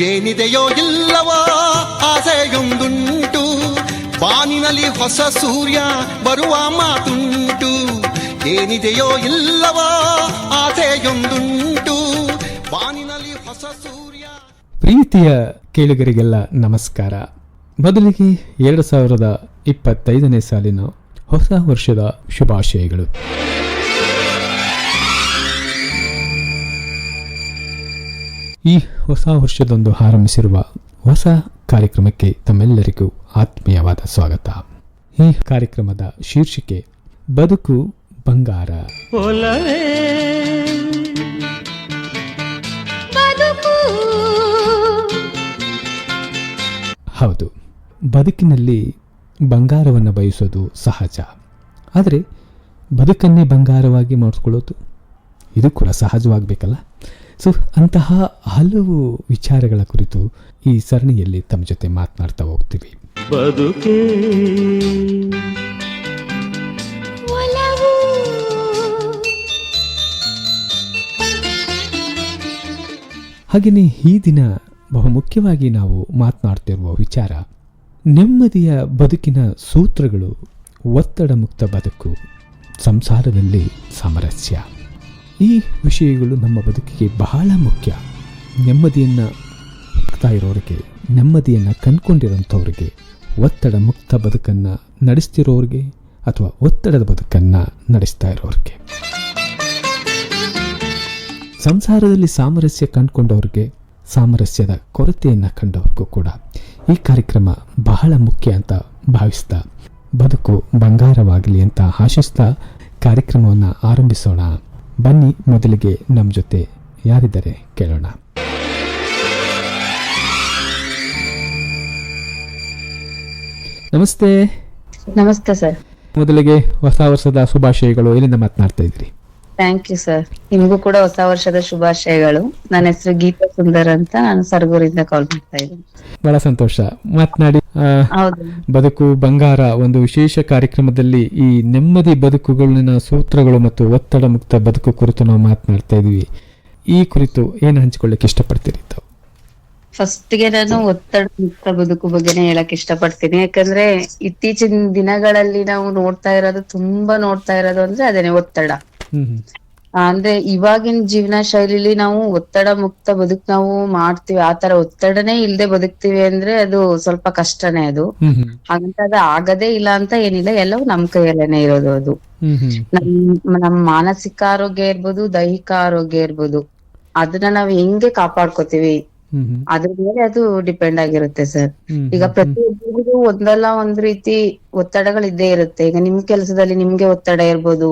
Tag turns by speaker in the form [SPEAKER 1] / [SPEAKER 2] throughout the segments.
[SPEAKER 1] ಏನಿದೆಯೋ ಇಲ್ಲವಾ ಆಸೆಯೊಂದುಂಟು. ಬಾನಿನಲ್ಲಿ ಹೊಸ ಸೂರ್ಯ ಬರುವ ಮಾತುಂಟು. ಏನಿದೆಯೋ ಇಲ್ಲವಾ ಆಸೆಯೊಂದುಂಟು. ಬಾನಿನಲ್ಲಿ ಹೊಸ ಸೂರ್ಯ.
[SPEAKER 2] ಪ್ರೀತಿಯ ಕೇಳುಗರಿಗೆಲ್ಲ ನಮಸ್ಕಾರ. ಮೊದಲಿಗೆ ಎರಡು ಸಾವಿರದ ಇಪ್ಪತ್ತೈದನೇ ಸಾಲಿನ ಹೊಸ ವರ್ಷದ ಶುಭಾಶಯಗಳು. ಈ ಹೊಸ ವರ್ಷದೊಂದು ಆರಂಭಿಸಿರುವ ಹೊಸ ಕಾರ್ಯಕ್ರಮಕ್ಕೆ ತಮ್ಮೆಲ್ಲರಿಗೂ ಆತ್ಮೀಯವಾದ ಸ್ವಾಗತ. ಈ ಕಾರ್ಯಕ್ರಮದ ಶೀರ್ಷಿಕೆ ಬದುಕು ಬಂಗಾರ. ಹೌದು ಬದುಕಿನಲ್ಲಿ ಬಂಗಾರವನ್ನು ಬಯಸೋದು ಸಹಜ. ಆದರೆ ಬದುಕನ್ನೇ ಬಂಗಾರವಾಗಿ ಮಾಡಿಸ್ಕೊಳ್ಳೋದು ಇದು ಕೂಡ ಸಹಜವಾಗಬೇಕಲ್ಲ? ಸೊ ಅಂತಹ ಹಲವು ವಿಚಾರಗಳ ಕುರಿತು ಈ ಸರಣಿಯಲ್ಲಿ ತಮ್ಮ ಜೊತೆ ಮಾತನಾಡ್ತಾ ಹೋಗ್ತೀವಿ.
[SPEAKER 3] ಬದುಕೇ
[SPEAKER 2] ಹಾಗೆಯೇ ಈ ದಿನ ಬಹುಮುಖ್ಯವಾಗಿ ನಾವು ಮಾತನಾಡ್ತಿರುವ ವಿಚಾರ ನೆಮ್ಮದಿಯ ಬದುಕಿನ ಸೂತ್ರಗಳು ಒತ್ತಡ ಮುಕ್ತ ಬದುಕು ಸಂಸಾರದಲ್ಲಿ ಸಾಮರಸ್ಯ. ಈ ವಿಷಯಗಳು ನಮ್ಮ ಬದುಕಿಗೆ ಬಹಳ ಮುಖ್ಯ. ನೆಮ್ಮದಿಯನ್ನು ಹುಡುಕ್ತಾ ಇರೋರಿಗೆ, ನೆಮ್ಮದಿಯನ್ನು ಕಂಡುಕೊಂಡಿರೋಂಥವ್ರಿಗೆ ಒತ್ತಡ ಮುಕ್ತ ಬದುಕನ್ನು ನಡೆಸ್ತಿರೋರಿಗೆ ಅಥವಾ ಒತ್ತಡದ ಬದುಕನ್ನು ನಡೆಸ್ತಾ ಇರೋರಿಗೆ. ಸಂಸಾರದಲ್ಲಿ ಸಾಮರಸ್ಯ ಕಂಡುಕೊಂಡವ್ರಿಗೆ, ಸಾಮರಸ್ಯದ ಕೊರತೆಯನ್ನು ಕಂಡವ್ರಿಗೂ ಕೂಡ ಈ ಕಾರ್ಯಕ್ರಮ ಬಹಳ ಮುಖ್ಯ ಅಂತ ಭಾವಿಸ್ತಾ ಬದುಕು ಬಂಗಾರವಾಗಲಿ ಅಂತ ಆಶಿಸ್ತಾ ಕಾರ್ಯಕ್ರಮವನ್ನು ಆರಂಭಿಸೋಣ. ಬನ್ನಿ ಮೊದಲಿಗೆ ನಮ್ಮ ಜೊತೆ. ಯಾರಿದ್ದಾರೆ ಕೇಳೋಣ. ನಮಸ್ತೆ.
[SPEAKER 4] ನಮಸ್ತೆ ಸರ್.
[SPEAKER 2] ಮೊದಲಿಗೆ ಹೊಸ ವರ್ಷದ ಶುಭಾಶಯಗಳು. ಎಲ್ಲಿಂದ ಮಾತನಾಡ್ತಾ ಇದ್ರಿ
[SPEAKER 4] ಥ್ಯಾಂಕ್ ಯು ಸರ್ ನಿಮಗೂ ಕೂಡ ಹೊಸ ವರ್ಷದ ಶುಭಾಶಯಗಳು. ನನ್ನ ಹೆಸರು ಗೀತಾ ಸುಂದರ್ ಅಂತ ನಾನು ಸರ್ಗೂರಿಂದ ಕಾಲ್ ಮಾಡ್ತಾ ಇದ್ದೀನಿ.
[SPEAKER 2] ಬಹಳ ಸಂತೋಷ. ಮಾತನಾಡಿ ಬದುಕು ಬಂಗಾರ ಒಂದು ವಿಶೇಷ ಕಾರ್ಯಕ್ರಮದಲ್ಲಿ ಈ ನೆಮ್ಮದಿ ಬದುಕುಗಳನ್ನ ಸೂತ್ರಗಳು ಮತ್ತು ಒತ್ತಡ ಮುಕ್ತ ಬದುಕು ಕುರಿತು ನಾವು ಮಾತನಾಡ್ತಾ ಇದೀವಿ ಈ ಕುರಿತು ಏನು ಹಂಚಿಕೊಳ್ಳಕ್ಕೆ ಇಷ್ಟಪಡ್ತೀರಿ ತಾವು?
[SPEAKER 4] ಫಸ್ಟ್ಗೆ ನಾನು ಒತ್ತಡ ಮುಕ್ತ ಬದುಕು ಬಗ್ಗೆನೇ ಹೇಳಕ್ ಇಷ್ಟಪಡ್ತೀನಿ. ಯಾಕಂದ್ರೆ ಇತ್ತೀಚಿನ ದಿನಗಳಲ್ಲಿ ನಾವು ನೋಡ್ತಾ ಇರೋದು ತುಂಬಾ ನೋಡ್ತಾ ಇರೋದು ಅಂದ್ರೆ ಅದೇನೆ ಒತ್ತಡ. ಅಂದ್ರೆ ಇವಾಗಿನ ಜೀವನ ಶೈಲಿಲಿ ನಾವು ಒತ್ತಡ ಮುಕ್ತ ಬದುಕ್ ನಾವು ಮಾಡ್ತೀವಿ. ಆತರ ಒತ್ತಡನೇ ಇಲ್ದೆ ಬದುಕ್ತಿವಿ ಅಂದ್ರೆ ಅದು ಸ್ವಲ್ಪ ಕಷ್ಟನೇ ಅದು. ಹಾಗಂತ ಅದು ಆಗದೇ ಇಲ್ಲ ಅಂತ ಏನಿಲ್ಲ. ಎಲ್ಲವೂ ನಮ್ ಕೈಯಲ್ಲೇನೆ ಇರೋದು ಅದು. ನಮ್ ನಮ್ ಮಾನಸಿಕ ಆರೋಗ್ಯ ಇರ್ಬೋದು ದೈಹಿಕ ಆರೋಗ್ಯ ಇರ್ಬೋದು. ಅದನ್ನ ನಾವ್ ಹೆಂಗೆ ಕಾಪಾಡ್ಕೋತೀವಿ. ಅದ್ರ ಮೇಲೆ ಅದು ಡಿಪೆಂಡ್ ಆಗಿರುತ್ತೆ ಸರ್. ಈಗ ಪ್ರತಿಯೊಬ್ಬರಿಗೂ ಒಂದಲ್ಲ ಒಂದ್ ರೀತಿ ಒತ್ತಡಗಳು ಇದ್ದೇ ಇರುತ್ತೆ. ಈಗ ನಿಮ್ ಕೆಲಸದಲ್ಲಿ ನಿಮ್ಗೆ ಒತ್ತಡ ಇರ್ಬೋದು.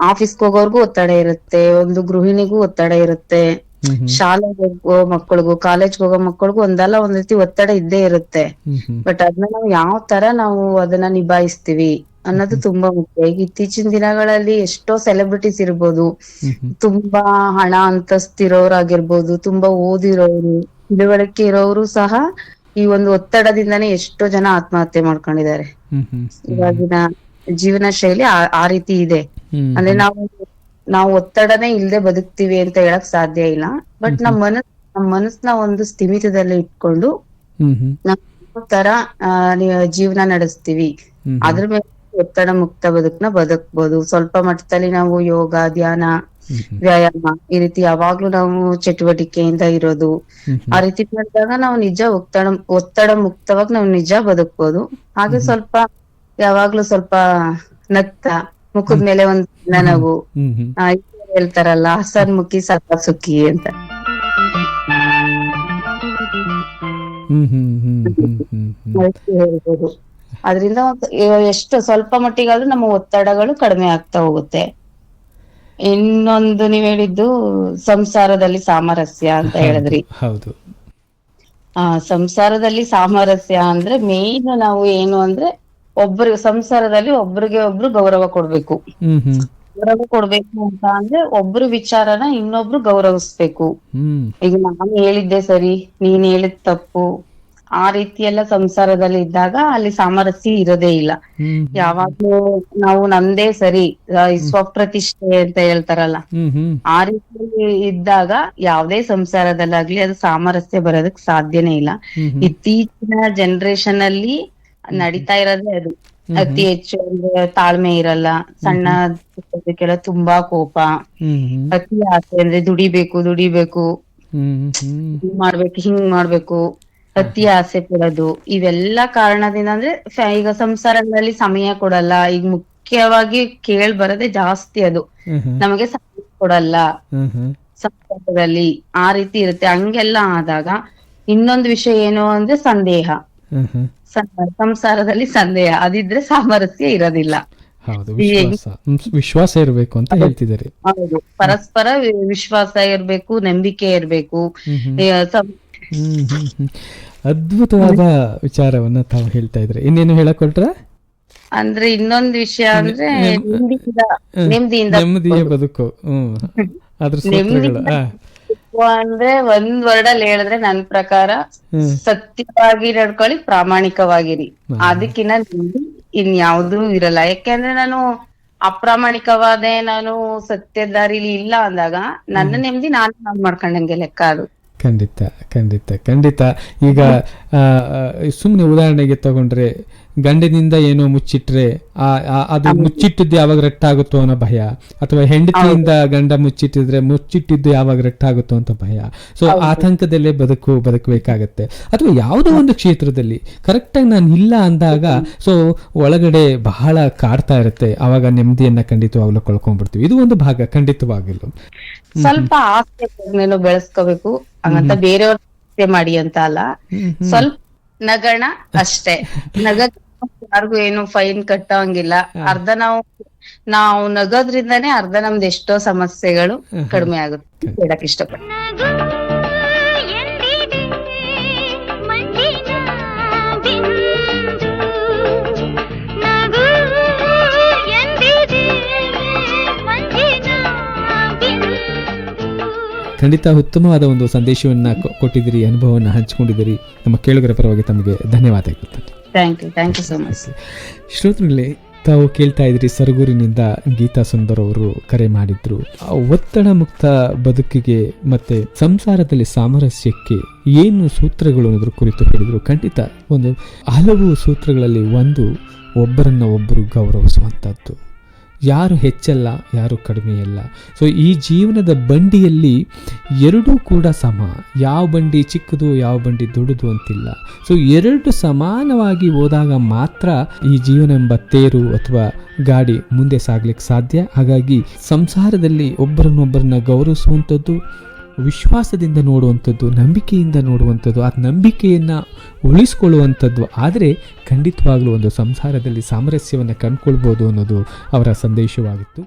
[SPEAKER 4] ಆಫೀಸ್ಗೆ ಹೋಗೋರ್ಗೂ ಒತ್ತಡ ಇರುತ್ತೆ ಒಂದು ಗೃಹಿಣಿಗೂ ಒತ್ತಡ ಇರುತ್ತೆ. ಶಾಲೆಗೆ ಹೋಗೋ ಮಕ್ಕಳಿಗೂ ಕಾಲೇಜ್ಗೆ ಹೋಗೋ ಮಕ್ಕಳಿಗೂ ಒಂದಲ್ಲ ಒಂದ್ ರೀತಿ ಒತ್ತಡ ಇದ್ದೇ ಇರುತ್ತೆ. ಬಟ್ ಅದನ್ನ ನಾವು ಯಾವ ತರ ನಾವು ಅದನ್ನ ನಿಭಾಯಿಸ್ತೀವಿ ಅನ್ನೋದು ತುಂಬಾ ಮುಖ್ಯ ಈಗ ಇತ್ತೀಚಿನ ದಿನಗಳಲ್ಲಿ ಎಷ್ಟೋ ಸೆಲೆಬ್ರಿಟೀಸ್ ಇರ್ಬೋದು. ತುಂಬಾ ಹಣ ಅಂತಸ್ತಿರೋರಾಗಿರ್ಬೋದು ತುಂಬಾ ಓದಿರೋರು ತಿಳುವಳಿಕೆ ಇರೋರು ಸಹ ಈ ಒಂದು ಒತ್ತಡದಿಂದಾನೆ ಎಷ್ಟೋ ಜನ ಆತ್ಮಹತ್ಯೆ ಮಾಡ್ಕೊಂಡಿದ್ದಾರೆ. ಇವಾಗಿನ ಜೀವನ ಶೈಲಿ ಆ- ರೀತಿ ಇದೆ. ಅಂದ್ರೆ ನಾವು ನಾವು ಒತ್ತಡನೇ ಇಲ್ಲದೆ ಬದುಕ್ತಿವಿ ಅಂತ ಹೇಳಕ್ ಸಾಧ್ಯ ಇಲ್ಲ. ಬಟ್ ನಮ್ ಮನಸ್ ನಮ್ ಮನಸ್ನ ಒಂದು ಸ್ಥಿಮಿತದಲ್ಲಿ ಇಟ್ಕೊಂಡು ತರ ಜೀವನ ನಡೆಸ್ತೀವಿ. ಅದ್ರ ಮೇಲೆ ಒತ್ತಡ ಮುಕ್ತ ಬದುಕ್ನ ಬದುಕ್ಬೋದು. ಸ್ವಲ್ಪ ಮಟ್ಟದಲ್ಲಿ ನಾವು ಯೋಗ ಧ್ಯಾನ. ವ್ಯಾಯಾಮ ಈ ರೀತಿ ಯಾವಾಗ್ಲೂ ನಾವು ಚಟುವಟಿಕೆಯಿಂದ ಇರೋದು. ಆ ರೀತಿ ಮಾಡಿದಾಗ ನಾವು ನಿಜ ಒತ್ತಡ ಒತ್ತಡ ಮುಕ್ತವಾಗಿ ನಾವು ನಿಜ ಬದುಕ್ಬೋದು. ಹಾಗೆ ಸ್ವಲ್ಪ ಯಾವಾಗ್ಲೂ ಸ್ವಲ್ಪ ನಗ್ತ ಮುಖದ ಮೇಲೆ ಒಂದ್ ನನಗು. ಹೇಳ್ತಾರಲ್ಲ ಹಸನ್ ಮುಖಿ ಸತ್ತ ಸುಖಿ ಅಂತ. ಹೇಳ್ಬೋದು. ಅದರಿಂದ ಎಷ್ಟು ಸ್ವಲ್ಪ ಮಟ್ಟಿಗಾದ್ರೂ ನಮ್ಮ ಒತ್ತಡಗಳು ಕಡಿಮೆ ಆಗ್ತಾ ಹೋಗುತ್ತೆ. ಇನ್ನೊಂದು ನೀವ್ ಹೇಳಿದ್ದು ಸಂಸಾರದಲ್ಲಿ ಸಾಮರಸ್ಯ ಅಂತ ಹೇಳಿದ್ರಿ.
[SPEAKER 2] ಹೌದು.
[SPEAKER 4] ಆ ಸಂಸಾರದಲ್ಲಿ ಸಾಮರಸ್ಯ ಅಂದ್ರೆ ಮೇನ್ ನಾವು ಏನು ಅಂದ್ರೆ ಒಬ್ರಿಗೆ ಸಂಸಾರದಲ್ಲಿ ಒಬ್ರಿಗೆ ಒಬ್ರು ಗೌರವ ಕೊಡ್ಬೇಕು. ಗೌರವ ಕೊಡ್ಬೇಕು ಅಂತ ಅಂದ್ರೆ ಒಬ್ರು ವಿಚಾರನ ಇನ್ನೊಬ್ರು ಗೌರವಿಸ್ಬೇಕು. ಈಗ ನಾನು ಹೇಳಿದ್ದೆ ಸರಿ ನೀನ್ ಹೇಳಿದ್ ತಪ್ಪು. ಆ ರೀತಿ ಎಲ್ಲ ಸಂಸಾರದಲ್ಲಿ ಇದ್ದಾಗ ಅಲ್ಲಿ ಸಾಮರಸ್ಯ ಇರೋದೇ ಇಲ್ಲ. ಯಾವಾಗ್ಲೂ ನಾವು ನಮ್ದೇ ಸರಿ ಸ್ವಪ್ರತಿಷ್ಠೆ ಅಂತ ಹೇಳ್ತಾರಲ್ಲ. ಆ ರೀತಿ ಇದ್ದಾಗ ಯಾವ್ದೇ ಸಂಸಾರದಲ್ಲಾಗ್ಲಿ ಅದು ಸಾಮರಸ್ಯ ಬರೋದಕ್ ಸಾಧ್ಯನೇ ಇಲ್ಲ. ಇತ್ತೀಚಿನ ಜನರೇಷನ್ ಅಲ್ಲಿ ನಡೀತಾ ಇರೋದೇ ಅದು. ಅತಿ ಹೆಚ್ಚು ಅಂದ್ರೆ ತಾಳ್ಮೆ ಇರಲ್ಲ. ಸಣ್ಣ ಪುಟ್ಟದಕ್ಕೆಲ್ಲ ತುಂಬಾ ಕೋಪ. ಅತಿ ಆಸೆ ಅಂದ್ರೆ ದುಡಿಬೇಕು ದುಡಿಬೇಕು. ಹಿಂಗ್ ಮಾಡ್ಬೇಕು ಹಿಂಗ್ ಮಾಡ್ಬೇಕು. ಅತಿ ಆಸೆ ಪಡೋದು ಇವೆಲ್ಲ ಕಾರಣದಿಂದ ಅಂದ್ರೆ ಈಗ ಸಂಸಾರಗಳಲ್ಲಿ ಸಮಯ ಕೊಡಲ್ಲ. ಈಗ ಮುಖ್ಯವಾಗಿ ಕೇಳ್ ಬರದೆ ಜಾಸ್ತಿ ಅದು. ನಮಗೆ ಸಮಯ ಕೊಡಲ್ಲ. ಸಂಸಾರದಲ್ಲಿ ಆ ರೀತಿ ಇರುತ್ತೆ. ಹಂಗೆಲ್ಲ ಆದಾಗ ಇನ್ನೊಂದು ವಿಷಯ ಏನು ಅಂದ್ರೆ ಸಂದೇಹ. ಸಂಸಾರದಲ್ಲಿ ಸಂದೇಹ. ಅದಿದ್ರೆ ಸಾಮರಸ್ಯ ಇರೋದಿಲ್ಲ.
[SPEAKER 2] ಹೌದು ವಿಶ್ವಾಸ. ವಿಶ್ವಾಸ ಇರಬೇಕು ಅಂತ ಹೇಳ್ತಿದ್ದಾರೆ.
[SPEAKER 4] ಹೌದು. ಪರಸ್ಪರ ವಿಶ್ವಾಸ ಇರಬೇಕು ನಂಬಿಕೆ ಇರ್ಬೇಕು.
[SPEAKER 2] ಅದ್ಭುತವಾದ ವಿಚಾರವನ್ನ ತಾವು ಹೇಳ್ತಾ ಇದ್ರೆ. ಇನ್ನೇನು ಹೇಳಕೊಟ್ರ
[SPEAKER 4] ಅಂದ್ರೆ ಇನ್ನೊಂದು ವಿಷಯ ಅಂದ್ರೆ
[SPEAKER 2] ನೆಮ್-
[SPEAKER 4] ನೆಮ್ಮದಿಯಿಂದ ನೆಮ್ಮದಿಯಿಂದ
[SPEAKER 2] ನೆಮ್ಮದಿಯ ಬದುಕು. ಹ್ಮ್. ಅದ್ರ ಸೂತ್ರಗಳು
[SPEAKER 4] ಅಂದ್ರೆ ಒಂದ್ ವರ್ಡ್ ಅಲ್ಲಿ ಹೇಳಿದ್ರೆ ನನ್ ಪ್ರಕಾರ ಸತ್ಯವಾಗಿ ನಡ್ಕೊಳ್ಳಿ ಪ್ರಾಮಾಣಿಕವಾಗಿರಿ. ಅದಕ್ಕಿನ್ನ ಇನ್ ಇನ್ಯಾವುದೂ ಇರಲ್ಲ. ಯಾಕೆಂದ್ರೆ ನಾನು ಅಪ್ರಾಮಾಣಿಕವಾದೆ ನಾನು ಸತ್ಯ ದಾರಿಲಿ ಇಲ್ಲ ಅಂದಾಗ ನನ್ನ ನೆಮ್ಮದಿ ನಾನು ನಾನ್ ಮಾಡ್ಕೊಂಡಂಗೆ ಲೆಕ್ಕ ಅದು.
[SPEAKER 2] ಖಂಡಿತ ಖಂಡಿತ ಖಂಡಿತ. ಈಗ ಸುಮ್ಮನೆ ಉದಾಹರಣೆಗೆ ತಗೊಂಡ್ರೆ ಗಂಡನಿಂದ ಏನೋ ಮುಚ್ಚಿಟ್ರೆ ಆ ಅದು ಮುಚ್ಚಿಟ್ಟಿದ್ದು ಯಾವಾಗ ರಟ್ಟಾಗುತ್ತೋ ಅನ್ನೋ ಭಯ. ಅಥವಾ ಹೆಂಡತಿಯಿಂದ ಗಂಡ ಮುಚ್ಚಿಟ್ಟಿದ್ರೆ ಮುಚ್ಚಿಟ್ಟಿದ್ದು ಯಾವಾಗ ರಟ್ಟಾಗುತ್ತೋ ಅಂತ ಭಯ. ಸೊ ಆತಂಕದಲ್ಲೇ ಬದುಕು ಬದುಕಬೇಕಾಗತ್ತೆ. ಅಥವಾ ಯಾವುದೋ ಒಂದು ಕ್ಷೇತ್ರದಲ್ಲಿ ಕರೆಕ್ಟಾಗಿ ನಾನು ಇಲ್ಲ ಅಂದಾಗ ಸೊ ಒಳಗಡೆ ಬಹಳ ಕಾಡ್ತಾ ಇರುತ್ತೆ. ಆವಾಗ ನೆಮ್ಮದಿಯನ್ನ ಖಂಡಿತವಾಗ್ಲೂ ಕಳ್ಕೊಂಡ್ಬಿಡ್ತೀವಿ. ಇದು ಒಂದು ಭಾಗ ಖಂಡಿತವಾಗಿಲ್ಲ
[SPEAKER 4] ಸ್ವಲ್ಪ ಆಸ್ತಿಯನ್ನು ಬೆಳೆಸ್ಕೋಬೇಕು. ಹಂಗಂತ ಬೇರೆಯವ್ರ ಮಾಡಿ ಅಂತ ಅಲ್ಲ. ಸ್ವಲ್ಪ ನಗಣ ಅಷ್ಟೇ. ನಗ ಯಾರಿಗೂ ಏನು ಫೈನ್ ಕಟ್ಟಂಗಿಲ್ಲ. ಅರ್ಧ ನಾವು ನಾವು ನಗೋದ್ರಿಂದಾನೇ ಅರ್ಧ ನಮ್ದು ಎಷ್ಟೋ ಸಮಸ್ಯೆಗಳು ಕಡಿಮೆ ಆಗುತ್ತೆ. ಹೇಳಕ್ ಇಷ್ಟಪಡ್ತೀನಿ.
[SPEAKER 2] ಖಂಡಿತ ಉತ್ತಮವಾದ ಒಂದು ಸಂದೇಶವನ್ನ ಕೊಟ್ಟಿದ್ದೀರಿ ಅನುಭವವನ್ನು ಹಂಚಿಕೊಂಡಿದ್ದೀರಿ. ನಮ್ಮ ಕೇಳುಗರ ಪರವಾಗಿ ತಮಗೆ ಧನ್ಯವಾದಗಳು.
[SPEAKER 4] Thank you thank you much
[SPEAKER 2] ತಾವು ಕೇಳ್ತಾ ಇದ್ರಿ ಸರಗೂರಿನಿಂದ ಗೀತಾ ಸುಂದರ್ ಅವರು ಕರೆ ಮಾಡಿದ್ರು. ಒತ್ತಡ ಮುಕ್ತ ಬದುಕಿಗೆ ಮತ್ತೆ ಸಂಸಾರದಲ್ಲಿ ಸಾಮರಸ್ಯಕ್ಕೆ ಏನು ಸೂತ್ರಗಳು ಅನ್ನೋದ್ರ ಕುರಿತು ಹೇಳಿದ್ರು. ಖಂಡಿತ ಒಂದು ಹಲವು ಸೂತ್ರಗಳಲ್ಲಿ ಒಂದು ಒಬ್ಬರನ್ನ ಒಬ್ಬರು ಗೌರವಿಸುವಂಥದ್ದು ಯಾರು ಹೆಚ್ಚಲ್ಲ, ಯಾರು ಕಡಿಮೆಯಲ್ಲ. ಸೊ ಈ ಜೀವನದ ಬಂಡಿಯಲ್ಲಿ ಎರಡೂ ಕೂಡ ಸಮ. ಯಾವ ಬಂಡಿ ಚಿಕ್ಕದು, ಯಾವ ಬಂಡಿ ದೊಡ್ಡದು ಅಂತಿಲ್ಲ. ಸೊ ಎರಡು ಸಮಾನವಾಗಿ ಹೋದಾಗ ಮಾತ್ರ ಈ ಜೀವನ ಎಂಬ ತೇರು ಅಥವಾ ಗಾಡಿ ಮುಂದೆ ಸಾಗ್ಲಿಕ್ಕೆ ಸಾಧ್ಯ. ಹಾಗಾಗಿ ಸಂಸಾರದಲ್ಲಿ ಒಬ್ಬರನ್ನೊಬ್ಬರನ್ನ ಗೌರವಿಸುವಂಥದ್ದು ವಿಶ್ವಾಸದಿಂದ ನೋಡುವಂಥದ್ದು, ನಂಬಿಕೆಯಿಂದ ನೋಡುವಂಥದ್ದು, ಆ ನಂಬಿಕೆಯನ್ನು ಉಳಿಸ್ಕೊಳ್ಳುವಂಥದ್ದು. ಆದರೆ ಖಂಡಿತವಾಗಲೂ ಒಂದು ಸಂಸಾರದಲ್ಲಿ ಸಾಮರಸ್ಯವನ್ನು ಕಂಡುಕೊಳ್ಬೋದು ಅನ್ನೋದು ಅವರ ಸಂದೇಶವಾಗಿತ್ತು.